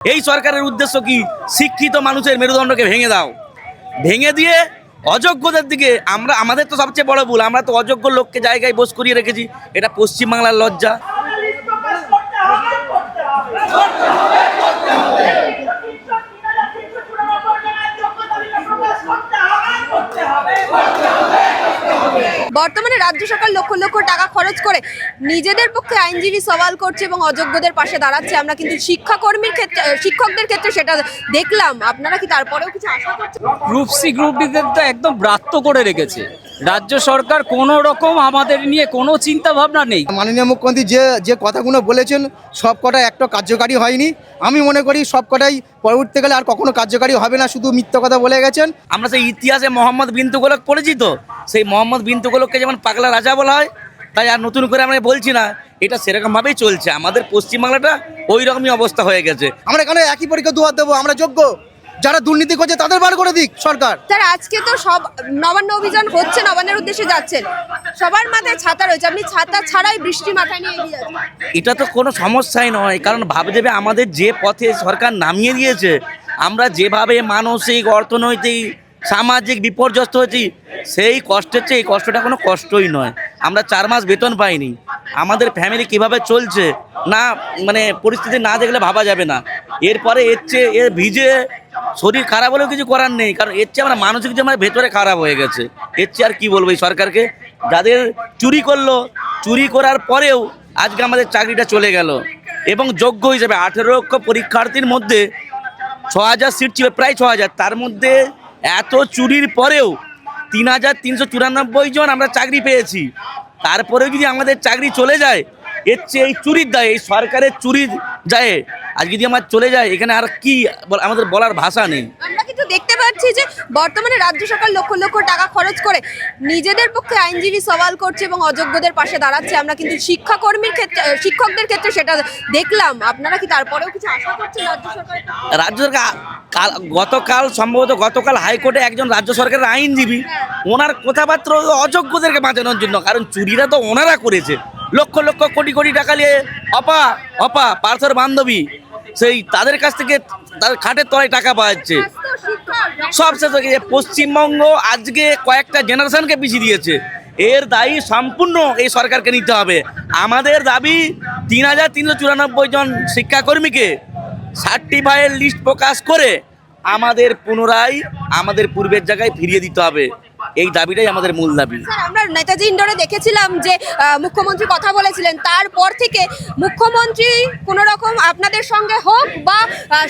এই সরকারের উদ্দেশ্য কি? শিক্ষিত মানুষের মেরুদণ্ডকে ভেঙে দাও। ভেঙে দিয়ে অযোগ্যদের দিকে আমরা, আমাদের তো সবচেয়ে বড় ভুল, আমরা তো অযোগ্য লোককে জায়গায় বস করিয়ে রেখেছি। এটা পশ্চিমবাংলার লজ্জা। বর্তমানে রাজ্য সরকার লক্ষ লক্ষ টাকা খরচ করে নিজেদের পক্ষে আইনজীবী সওয়াল করছে এবং অযোগ্যদের পাশে দাঁড়াচ্ছে। আমরা কিন্তু শিক্ষাকর্মীর ক্ষেত্রে শিক্ষকদের ক্ষেত্রে সেটা দেখলাম। আপনারা কি তারপরেও কিছু আশা করছেন? গ্রুপ সি গ্রুপ ডিদের তো একদম ব্রাত্য করে রেখেছে। রাজ্য সরকার কোনো রকম আমাদের নিয়ে কোনো চিন্তা ভাবনা নেই। মাননীয় মুখ্যমন্ত্রী যে যে কথাগুলো বলেছেন সব কটা একটা কার্যকারী হয়নি। আমি মনে করি সব কটাই পরবর্তীকালে আর কখনো কার্যকারী হবে না শুধু মিথ্যা কথা বলে গেছেন। আমরা সেই ইতিহাসে মোহাম্মদ বিন তুগলক পড়েছি তো সেই মোহাম্মদ বিন তুগলককে যেমন পাগলা রাজা বলা হয় তাই আর নতুন করে আমরা বলছি না এটা সেরকমভাবেই চলছে। আমাদের পশ্চিমবাংলাটা ওই রকমই অবস্থা হয়ে গেছে। আমরা এখানে একই পরীক্ষা দুয়ার দেবো আমরা যোগ্য? যারা দুর্নীতি করছে তাদের বার করে দিক সরকার। স্যার আজকে তো সব নবান্ন অভিযান হচ্ছে নবান্নের উদ্দেশ্যে যাচ্ছেন। সবার মাথায় ছাতা রয়েছে আপনি ছাতা ছাড়াই বৃষ্টি মাথায় নিয়ে এগিয়ে যাচ্ছেন। এটা তো কোনো সমস্যাই নয় কারণ ভাবে দেবে আমাদের যে পথে সরকার নামিয়ে দিয়েছে আমরা যেভাবে মানসিক অর্থনৈতিক সামাজিক বিপর্যস্ত হয়েছি সেই কষ্টের চেয়ে এই কষ্টটা কোনো কষ্টই নয়। আমরা চার মাস বেতন পাইনি। আমাদের ফ্যামিলি কীভাবে চলছে না মানে পরিস্থিতি না দেখলে ভাবা যাবে না। এরপরে এর চেয়ে এর ভিজে শরীর খারাপ হলেও কিছু করার নেই, কারণ এর চেয়ে আমরা মানসিক যে আমার ভেতরে খারাপ হয়ে গেছে, এর চেয়ে আর কি বলব এই সরকারকে? যাদের চুরি করল, চুরি করার পরেও আজকে আমাদের চাকরিটা চলে গেল। এবং যোগ্য হিসেবে আঠেরো লক্ষ পরীক্ষার্থীর মধ্যে ছ হাজার সিট ছিল, প্রায় ছ হাজার। তার মধ্যে এত চুরির পরেও তিন হাজার তিনশো চুরানব্বই জন আমরা চাকরি পেয়েছি। তারপরেও যদি আমাদের চাকরি চলে যায় এর চেয়ে এই চুরির দায়ে এই সরকারের চুরির যায় আজ যদি আমার চলে যায় এখানে আর কি আমাদের বলার ভাষা নেই। আমরা কিন্তু দেখতে পাচ্ছি যে বর্তমানে রাজ্য সরকার লক্ষ লক্ষ টাকা খরচ করে নিজেদের পক্ষে আইনজীবী সওয়াল করছে এবং অযোগ্যদের পাশে দাঁড়াচ্ছে। আমরা কিন্তু শিক্ষাকর্মীর ক্ষেত্রে শিক্ষকদের ক্ষেত্রে সেটা দেখলাম। আপনারা কি তারপরেও কিছু আশা করছেন রাজ্য সরকার রাজ্য সরকার কাল গতকাল সম্ভবত গতকাল হাইকোর্টে একজন রাজ্য সরকারের আইনজীবী ওনার কথাবার্তা অযোগ্যদেরকে বাঁচানোর জন্য কারণ চুরিটা তো ওনারা করেছে। লক্ষ লক্ষ কোটি কোটি টাকা নিয়ে অপা অপা, পার্থর বান্ধবী, সেই তাদের কাছ থেকে তাদের খাটের তলায় টাকা পাওয়া যাচ্ছে। সব শেষ হয়ে গেছে। পশ্চিমবঙ্গ আজকে কয়েকটা জেনারেশনকে পিছিয়ে দিয়েছে। এর দায়ী সম্পূর্ণ এই সরকারকে নিতে হবে। আমাদের দাবি, তিন হাজার তিনশো চুরানব্বই জন শিক্ষাকর্মীকে সার্টিফাইড লিস্ট প্রকাশ করে আমাদের পুনরায় আমাদের পূর্বের জায়গায় ফিরিয়ে দিতে হবে। এই দাবিটাই আমাদের মূল দাবি। আমরা নেতাজি ইন্ডোরে দেখেছিলাম যে মুখ্যমন্ত্রী কথা বলেছিলেন। তারপর থেকে মুখ্যমন্ত্রী কোনো রকম আপনাদের সঙ্গে হোক বা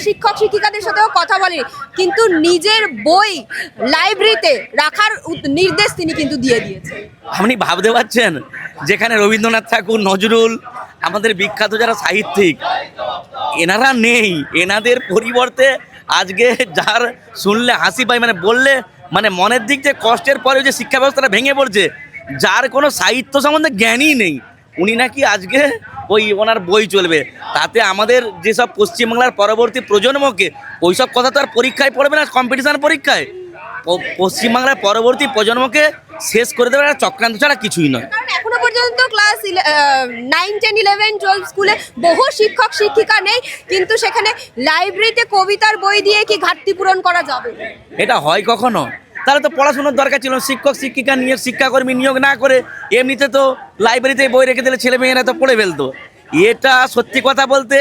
শিক্ষক শিক্ষিকাদের সাথেও কথা বলেনি। কিন্তু নিজের বই লাইব্রেরিতে রাখার নির্দেশ তিনি কিন্তু দিয়ে দিয়েছেন। আপনি ভাবতে পারছেন? যেখানে রবীন্দ্রনাথ ঠাকুর নজরুল আমাদের বিখ্যাত যারা সাহিত্যিক এনারা নেই। এনাদের পরিবর্তে আজকে যার শুনলে হাসি পায় মানে বললে মানে মনের দিক থেকে কষ্টের পরে যে শিক্ষা ব্যবস্থাটা ভেঙে পড়ছে, যার কোনো সাহিত্য সম্বন্ধে জ্ঞানই নেই, উনি নাকি আজকে ওই ওনার বই চলবে। তাতে আমাদের যেসব পশ্চিমবাংলার পরবর্তী প্রজন্মকে, ওইসব কথা তো আর পরীক্ষায় পড়বে না কম্পিটিশান পরীক্ষায়। পশ্চিমবাংলার পরবর্তী প্রজন্মকে শেষ করে দেবে চক্রান্ত ছাড়া কিছুই নয়। পর্যন্ত class nine ten eleven twelve স্কুলে বহু শিক্ষক, শিক্ষিকা নেই, কিন্তু সেখানে লাইব্রেরিতে কবিতার বই দিয়ে কি ঘাটতি পূরণ করা যাবে? এটা হয় কখনো? তাহলে তো পড়াশোনার দরকার ছিল, শিক্ষক, শিক্ষিকা নিয়োগ, শিক্ষাকর্মী নিয়োগ না করে এমনিতে তো লাইব্রেরিতে বই রেখে দিলে ছেলে মেয়েরা তো পড়ে ফেলতো। এটা সত্যি কথা বলতে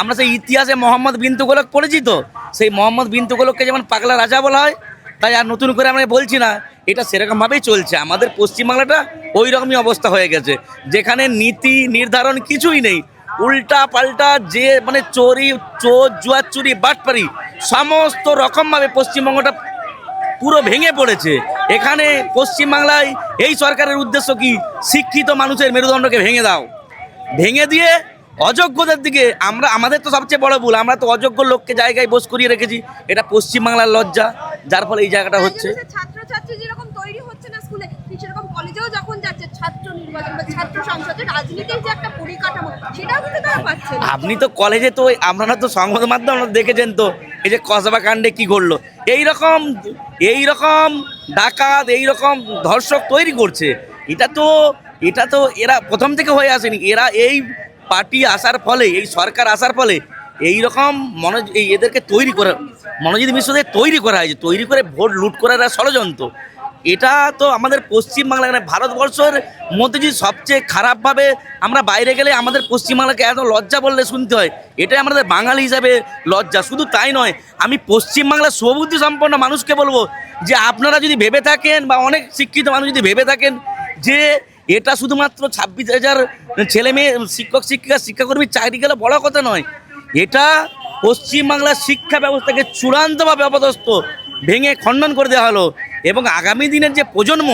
আমরা সেই ইতিহাসে মোহাম্মদ বিন তুগলক পড়েছি তো? সেই মোহাম্মদ বিন তুগলককে যেমন পাগলা রাজা বলা হয় তাই আর নতুন করে আমরা বলছি না, এটা সেরকমভাবেই চলছে। আমাদের পশ্চিমবাংলাটা ওই রকমই অবস্থা হয়ে গেছে। যেখানে নীতি নির্ধারণ কিছুই নেই। উল্টা পাল্টা যে মানে চোরি, চোর, জুয়ার চুরি, বাটপারি, সমস্ত রকমভাবে পশ্চিমবঙ্গটা পুরো ভেঙে পড়েছে। এখানে পশ্চিমবাংলায় এই সরকারের উদ্দেশ্য কি? শিক্ষিত মানুষের মেরুদণ্ডকে ভেঙে দাও। ভেঙে দিয়ে অযোগ্যদের দিকে আমরা আমাদের তো সবচেয়ে বড় ভুল আমরা তো অযোগ্য লোককে জায়গায় বস করিয়ে রেখেছি। এটা পশ্চিমবাংলার লজ্জা যার ফলে এই জায়গাটা হচ্ছে। ছাত্র যেরকম তৈরি হচ্ছে না স্কুলে সেরকম কলেজেও যখন যাচ্ছে ছাত্র নির্বাচন বা ছাত্র সংসদে রাজনীতির যে একটা পরিকাঠামো সেটাও কিন্তু তারা পাচ্ছে আপনি তো কলেজে তো আপনারা তো সংবাদ মাধ্যম দেখেছেন তো এই যে কসবা কাণ্ডে কি ঘটলো? এই রকম এই রকম ডাকাত এই রকম ধর্ষক তৈরি করছে। এটা তো এটা তো এরা প্রথম থেকে হয়ে আসেনি। এরা এই পার্টি আসার ফলে, এই সরকার আসার ফলে এই রকম মনোজ, এই এদেরকে তৈরি করা, মনোজিৎ মিশ্রদের তৈরি করা হয়েছে, তৈরি করে ভোট লুট করার ষড়যন্ত্র। এটা তো আমাদের পশ্চিমবাংলা মানে ভারতবর্ষের মধ্যে যদি সবচেয়ে খারাপভাবে আমরা বাইরে গেলে আমাদের পশ্চিমবাংলাকে এত লজ্জা বললে শুনতে হয়, এটাই আমাদের বাঙালি হিসাবে লজ্জা, শুধু তাই নয়, আমি পশ্চিমবাংলার সুবুদ্ধি সম্পন্ন মানুষকে বলব যে আপনারা যদি ভেবে থাকেন বা অনেক শিক্ষিত মানুষ যদি ভেবে থাকেন যে এটা শুধুমাত্র ছাব্বিশ হাজার ছেলে মেয়ে শিক্ষক শিক্ষিকা শিক্ষাকর্মীর চাকরি গেলে বড় কথা নয়। এটা পশ্চিমবাংলার শিক্ষা ব্যবস্থাকে চূড়ান্তভাবে অপদস্থ ভেঙে খণ্ডন করে দেওয়া হলো এবং আগামী দিনের যে প্রজন্ম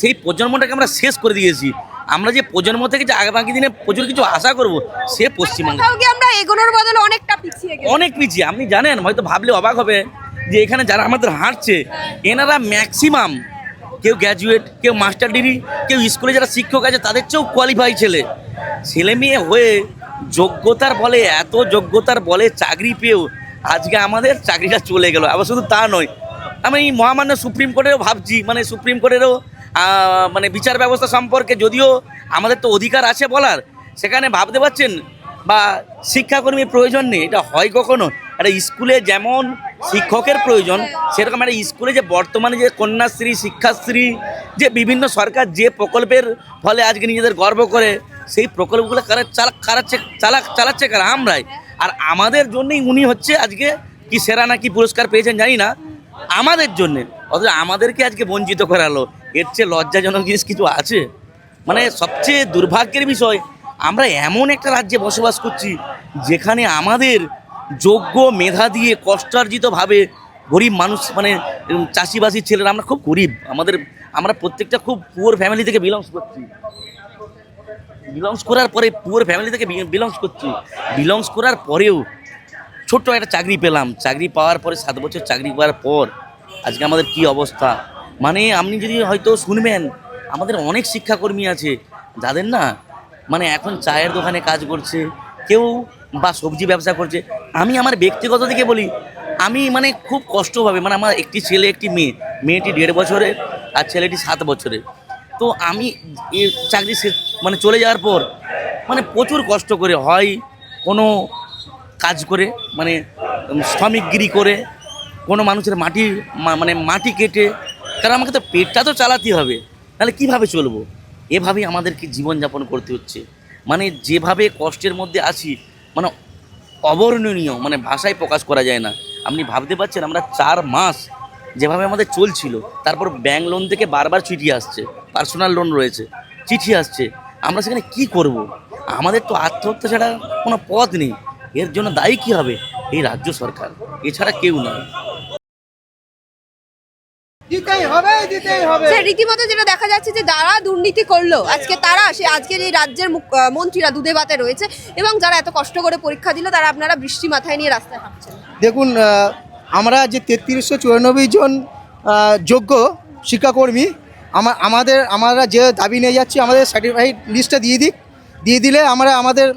সেই প্রজন্মটাকে আমরা শেষ করে দিয়েছি। আমরা যে প্রজন্ম থেকে যে আগামী দিনে প্রচুর কিছু আশা করব সে কি আমরা এগোনোর বদলে অনেকটা পিছিয়ে অনেক পিছিয়ে আপনি জানেন হয়তো ভাবলে অবাক হবে যে এখানে যারা আমাদের হাঁটছে এনারা ম্যাক্সিমাম কেউ গ্র্যাজুয়েট কেউ মাস্টার ডিগ্রি কেউ স্কুলে যারা শিক্ষক আছে, তাদের চেয়েও কোয়ালিফাই ছেলে। ছেলে মেয়ে হয়ে যোগ্যতার বলে, এত যোগ্যতার বলে চাকরি পেয়েও আজকে আমাদের চাকরিটা চলে গেল। আবার শুধু তা নয়, আমি মহামান্য সুপ্রিম কোর্টেরও ভাবছি মানে সুপ্রিম কোর্টেরও মানে বিচার ব্যবস্থা সম্পর্কে যদিও আমাদের তো অধিকার আছে বলার, সেখানে ভাবতে পারছেন? বা শিক্ষাকর্মীর প্রয়োজন নেই, এটা হয় কখনো? একটা স্কুলে যেমন শিক্ষকের প্রয়োজন। সেরকম একটা স্কুলে যে বর্তমানে যে কন্যাশ্রী, শিক্ষাশ্রী, যে বিভিন্ন সরকার যে প্রকল্পের ফলে আজকে নিজেদের গর্ব করে, সেই প্রকল্পগুলো কারা চালা, কারাচ্ছে, চালা, চালাচ্ছে কারা? আমরাই। আর আমাদের জন্যই উনি হচ্ছে আজকে কি সেরা না কি পুরস্কার পেয়েছেন জানি না। আমাদের জন্যে। অথচ আমাদেরকে আজকে বঞ্চিত করালো। এর চেয়ে লজ্জাজনক জিনিস কিছু আছে? মানে সবচেয়ে দুর্ভাগ্যের বিষয়, আমরা এমন একটা রাজ্যে বসবাস করছি, যেখানে আমাদের যোগ্য মেধা দিয়ে কষ্টার্জিতভাবে গরিব মানুষ মানে চাষিবাসির ছেলেরা, আমরা খুব গরিব। আমাদের, আমরা প্রত্যেকটা খুব পুয়ার ফ্যামিলি থেকে বিলংস করছি। বিলংস করার পরে পুয়ার ফ্যামিলি থেকে বিলংস করছি। বিলংস করার পরেও ছোট্ট একটা চাকরি পেলাম। চাকরি পাওয়ার পরে সাত বছর চাকরি পাওয়ার পর আজকে আমাদের কি অবস্থা? মানে আপনি যদি হয়তো শুনবেন, আমাদের অনেক শিক্ষাকর্মী আছে। যাদের না মানে এখন চায়ের দোকানে কাজ করছে। কেউ বা সবজি ব্যবসা করছে, আমি আমার ব্যক্তিগত দিকে বলি, আমি মানে খুব কষ্টভাবে মানে আমার একটি ছেলে, একটি মেয়ে, মেয়েটি দেড় বছরের আর ছেলেটি সাত বছরের তো আমি চাকরি মানে চলে যাওয়ার পর মানে প্রচুর কষ্ট করে হয় কোনো কাজ করে মানে শ্রমিকগিরি করে, কোনো মানুষের মাটি মানে মাটি কেটে, কারণ আমাকে তো পেটটা তো চালাতে হবে, তাহলে কীভাবে চলবো? এভাবেই আমাদেরকে জীবনযাপন করতে হচ্ছে। মানে যেভাবে কষ্টের মধ্যে আছি মানে অবর্ণনীয় মানে ভাষায় প্রকাশ করা যায় না। আপনি ভাবতে পারছেন আমরা চার মাস যেভাবে আমাদের চলছিল, তারপর ব্যাংক লোন থেকে বারবার চিঠি আসছে, পার্সোনাল লোন রয়েছে, চিঠি আসছে, আমরা সেখানে কি করব। আমাদের তো আত্মহত্যা ছাড়া কোনো পথ নেই। এর জন্য দায়ী কী হবে? এই রাজ্য সরকার, এছাড়া কেউ নয়। দিতেই হবে দিতেই হবে। স্যার রীতিমতো যেটা দেখা যাচ্ছে যে যারা দুর্নীতি করল। আজকে তারা সে আজকের এই রাজ্যের মন্ত্রীরা দুধে ভাতে রয়েছে এবং যারা এত কষ্ট করে পরীক্ষা দিল তারা আপনারা বৃষ্টি মাথায় নিয়ে রাস্তায় হাঁটছেন। দেখুন আমরা যে তেত্রিশশো চুরানব্বই জন যোগ্য শিক্ষাকর্মী আমা আমাদের আমরা যে দাবি নিয়ে যাচ্ছি আমাদের সার্টিফাইড লিস্টটা দিয়ে দিক। দিয়ে দিলে আমরা আমাদের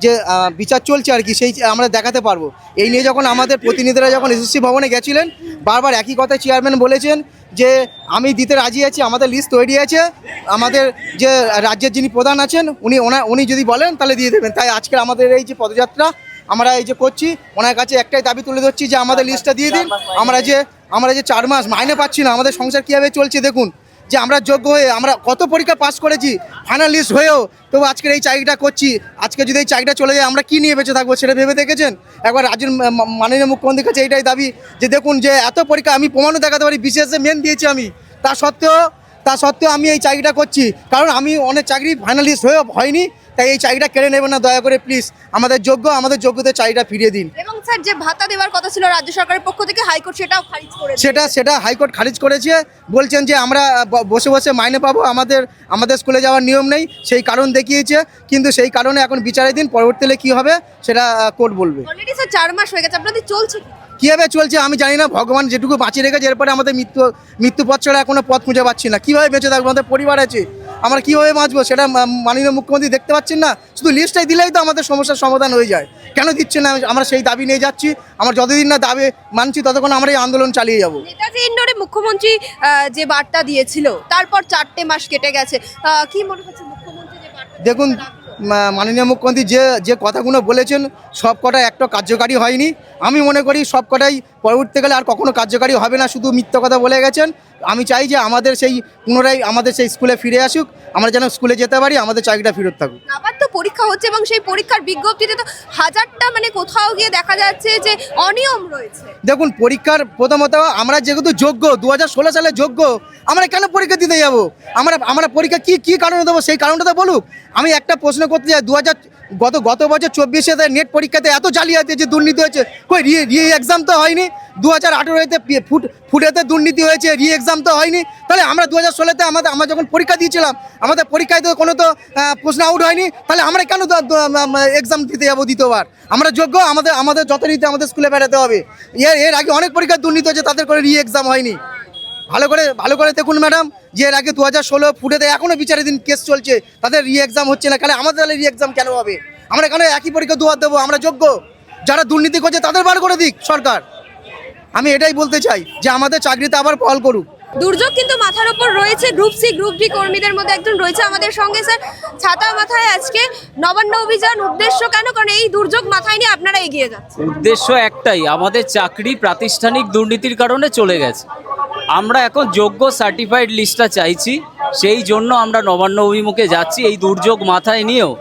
যে- বিচার চলছে আর কি, সেই আমরা দেখাতে পারব। এই নিয়ে যখন আমাদের প্রতিনিধিরা যখন এসএসসি ভবনে গেছিলেন, বারবার একই কথা চেয়ারম্যান বলেছেন যে, আমি দিতে রাজি আছি, আমাদের লিস্ট তৈরি আছে, আমাদের যে রাজ্যের যিনি প্রধান আছেন, উনি ওনা, উনি যদি বলেন তাহলে দিয়ে দেবেন। তাই আজকে আমাদের এই যে পদযাত্রা আমরা এই যে করছি, ওনার কাছে একটাই দাবি তুলে ধরছি যে, আমাদের লিস্টটা দিয়ে দিন, আমরা যে আমরা যে চার মাস, মাইনে পাচ্ছি না, আমাদের সংসার কীভাবে চলছে দেখুন। যে আমরা যোগ্য হয়ে আমরা কত পরীক্ষা পাস করেছি ফাইনালিস্ট হয়েও, তবু আজকের এই চাকরিটা করছি, আজকে যদি এই চাকরিটা চলে যায়, আমরা কি নিয়ে বেঁচে থাকব সেটা ভেবে দেখেছেন? একবার রাজ্যের মাননীয় মুখ্যমন্ত্রীর কাছে এইটাই দাবি, যে দেখুন যে এত পরীক্ষা আমি প্রমাণও দেখাতে পারি, বিশেষে মেন দিয়েছি আমি। তা সত্ত্বেও তা সত্ত্বেও আমি এই চাকরিটা করছি। কারণ আমি অনেক চাকরি ফাইনালিস্ট হয়েও হয়নি তাই এই চাকরিটা কেড়ে নেবেন না দয়া করে প্লিজ আমাদের যোগ্য আমাদের যোগ্যদের চাকরিটা ফিরিয়ে দিন। এবং স্যার যে ভাতা দেওয়ার কথা ছিল রাজ্য সরকারের পক্ষ থেকে হাইকোর্ট সেটাও খারিজ করে সেটা সেটা হাইকোর্ট খারিজ করেছে বলছেন যে আমরা বসে বসে মাইনে পাবো আমাদের আমাদের স্কুলে যাওয়ার নিয়ম নেই সেই কারণ দেখিয়েছে কিন্তু সেই কারণে এখন বিচারাধীন পরবর্তীতে কি হবে সেটা কোর্ট বলবে। অলরেডি স্যার চার মাস হয়ে গেছে আপনাদের চলছে কীভাবে চলছে আমি জানি না ভগবান যেটুকু বাঁচিয়ে রেখেছে এরপরে আমাদের মৃত্যু মৃত্যু পথ ছাড়া এখনও পথ খুঁজে পাচ্ছি না। কীভাবে বেঁচে থাকব? আমাদের পরিবার আছে আমরা কীভাবে বাঁচবো সেটা মাননীয় মুখ্যমন্ত্রী দেখতে পাচ্ছেন না। শুধু লিস্টটাই দিলেই তো আমাদের সমস্যার সমাধান হয়ে যায়। কেন দিচ্ছে না? আমরা সেই দাবি নিয়ে যাচ্ছি। আমরা যতদিন না দাবি মানছি ততক্ষণ আমরা এই আন্দোলন চালিয়ে যাব। নেতাজি ইন্ডোরে মুখ্যমন্ত্রী যে বার্তা দিয়েছিল তারপর চারটে মাস কেটে গেছে। কি মনে হচ্ছে মুখ্যমন্ত্রী দেখুন মাননীয় মুখ্যমন্ত্রী যে যে কথাগুলো বলেছেন সব কটা একটা কার্যকারী হয়নি। আমি মনে করি সব কটাই পরবর্তীকালে আর কখনো কার্যকারী হবে না শুধু মিথ্য কথা বলে গেছেন। আমি চাই যে আমাদের সেই পুনরায় আমাদের সেই স্কুলে ফিরে আসুক আমরা যেন স্কুলে যেতে পারি আমাদের চাকরিটা ফেরত থাকুক। আবার তো পরীক্ষা হচ্ছে এবং সেই পরীক্ষার বিজ্ঞপ্তিতে তো হাজারটা মানে কোথাও গিয়ে দেখা যাচ্ছে যে অনিয়ম রয়েছে। দেখুন পরীক্ষার প্রথমত আমরা যেহেতু যোগ্য দু হাজার ষোলো সালে যোগ্য আমরা কেন পরীক্ষা দিতে যাব? আমরা আমরা পরীক্ষা কি কি কারণে দেবো? সেই কারণটা তো বলুক। আমি একটা প্রশ্ন করতে চাই দু হাজার গত গত বছর চব্বিশে নেট পরীক্ষাতে এত জালিয়াতি যে দুর্নীতি হয়েছে কই রি রি এক্সাম তো হয়নি? দু হাজার আঠেরোতে ফুট, ফুটেতে দুর্নীতি হয়েছে রি এক্সাম তো হয়নি। তাহলে আমরা দু হাজার ষোলোতে আমাদের আমরা যখন পরীক্ষা দিয়েছিলাম, আমাদের পরীক্ষায় তো কোনো তো প্রশ্ন আউট হয়নি। তাহলে আমরা কেন এক্সাম দিতে যাব দ্বিতীয়বার? আমরা যোগ্য, আমাদের আমাদের যথারীতি আমাদের স্কুলে বেড়াতে হবে। এর এর আগে অনেক পরীক্ষায় দুর্নীতি হয়েছে, তাদের করে রি এক্সাম হয়নি। ভালো করে ভালো করে দেখুন ম্যাডাম যে এর আগে দু হাজার ষোলো ফুটেতে এখনও বিচারাধীন কেস চলছে, তাদের রি এক্সাম হচ্ছে না, কেন আমাদের তাহলে রি এক্সাম কেন হবে? আমরা কেন একই পরীক্ষা দুয়ার দেবো? আমরা যোগ্য? যারা দুর্নীতি করছে, তাদের বার করে দিক সরকার। আমি এটাই বলতে চাই যে আমাদের চাকরিতে আবার কল করুক। দুর্যোগ কিন্তু মাথার উপর রয়েছে গ্রুপ সি গ্রুপ ডি কর্মীদের মধ্যে একজন রয়েছে আমাদের সঙ্গে স্যার ছাতা মাথায় আজকে নবান্ন অভিযান উদ্দেশ্য কেন? কারণ এই দুর্যোগ মাথায় নিয়ে আপনারা এগিয়ে যাচ্ছেন। উদ্দেশ্য একটাই আমাদের চাকরি প্রাতিষ্ঠানিক দুর্নীতির কারণে চলে গেছে। আমরা এখন যোগ্য সার্টিফাইড লিস্টটা চাইছি সেই জন্য আমরা নবান্ন অভিমুখে যাচ্ছি এই দুর্যোগ মাথায় নিয়েও।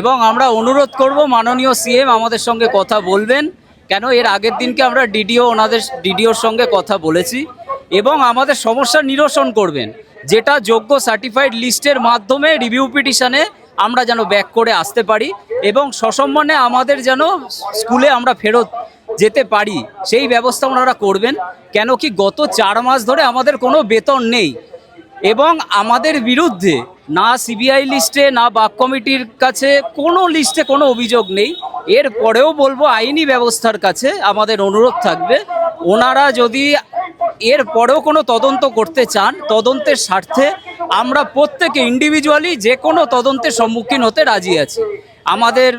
এবং আমরা অনুরোধ করব মাননীয় সিএম আমাদের সঙ্গে কথা বলবেন। কেন এর আগের দিনকে আমরা ডিডিও ওনাদের, ডিডিওর সঙ্গে কথা বলেছি এবং আমাদের সমস্যা নিরসন করবেন, যেটা যোগ্য সার্টিফাইড লিস্টের মাধ্যমে রিভিউ পিটিশনে আমরা যেন ব্যাক করে আসতে পারি এবং সসম্মানে আমাদের যেন স্কুলে আমরা ফেরত যেতে পারি, সেই ব্যবস্থা ওনারা করবেন। কেন কি গত চার মাস ধরে আমাদের কোনো বেতন নেই। এবং আমাদের বিরুদ্ধে না সিবিআই লিস্টে, না বাক কমিটির কাছে কোনো লিস্টে কোনো অভিযোগ নেই। এর পরেও বলব, আইনি ব্যবস্থার কাছে আমাদের অনুরোধ থাকবে, ওনারা যদি এর পরেও কোনো তদন্ত করতে চান, তদন্তের স্বার্থে আমরা প্রত্যেকে ইন্ডিভিজুয়ালি যে কোনো তদন্তের সম্মুখীন হতে রাজি আছি। আমাদের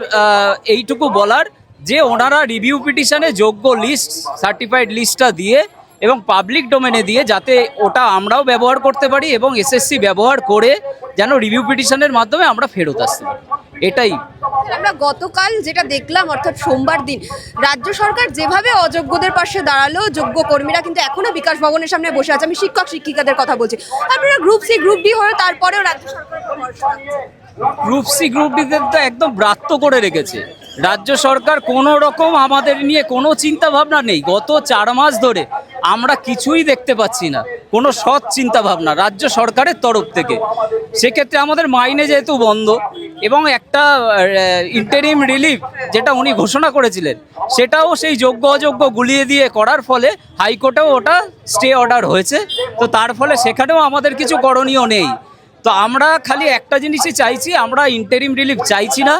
এইটুকু বলার যে ওনারা রিভিউ পিটিশনে যোগ্য লিস্ট সার্টিফাইড লিস্টটা দিয়ে এবং পাবলিক ডোমেনে দিয়ে যাতে ওটা আমরাও ব্যবহার করতে পারি এবং এসএসসি ব্যবহার করে যেন রিভিউ পিটিশনের মাধ্যমে আমরা ফেরত আসতে পারি। এটাই। আমরা গতকাল যেটা দেখলাম অর্থাৎ সোমবার দিন রাজ্য সরকার যেভাবে অযোগ্যদের পাশে দাঁড়াল যোগ্য কর্মীরা কিন্তু এখনও বিকাশ ভবনের সামনে বসে আছে। আমি শিক্ষক শিক্ষিকাদের কথা বলছি। আপনারা গ্রুপ সি গ্রুপ ডি হয়ে তারপরেও রাজ্য সরকার। গ্রুপ সি গ্রুপ ডিতে তো একদম ব্রাত্য করে রেখেছে। রাজ্য সরকার কোনো রকম আমাদের নিয়ে কোনো চিন্তা ভাবনা নেই। গত চার মাস ধরে আমরা কিছুই দেখতে পাচ্ছি না। কোনো সৎ চিন্তা ভাবনা রাজ্য সরকারের তরফ থেকে। সেক্ষেত্রে আমাদের মাইনে যেহেতু বন্ধ এবং একটা ইন্টারিম রিলিফ যেটা উনি ঘোষণা করেছিলেন, সেটাও সেই যোগ্য অযোগ্য গুলিয়ে দিয়ে করার ফলে হাইকোর্টেও ওটা স্টে অর্ডার হয়েছে। তো তার ফলে সেখানেও আমাদের কিছু করণীয় নেই। তো আমরা খালি একটা জিনিসই চাইছি, আমরা ইন্টারিম রিলিফ চাইছি না।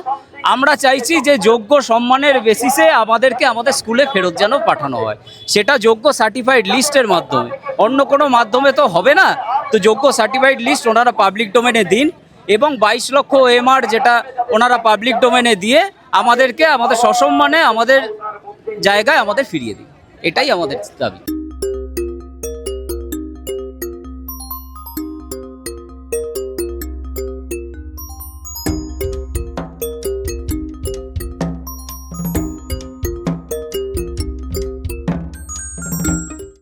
আমরা চাইছি যে যোগ্য সম্মানের বেসিসে আমাদেরকে আমাদের স্কুলে ফেরত যেন পাঠানো হয়। সেটা যোগ্য সার্টিফাইড লিস্টের মাধ্যমে। অন্য কোনো মাধ্যমে তো হবে না। তো যোগ্য সার্টিফাইড লিস্ট ওনারা পাবলিক ডোমেনে দিন এবং বাইশ লক্ষ এমআর যেটা ওনারা পাবলিক ডোমেনে দিয়ে আমাদেরকে আমাদের সসম্মানে আমাদের জায়গায় আমাদের ফিরিয়ে দিন। এটাই আমাদের দাবি।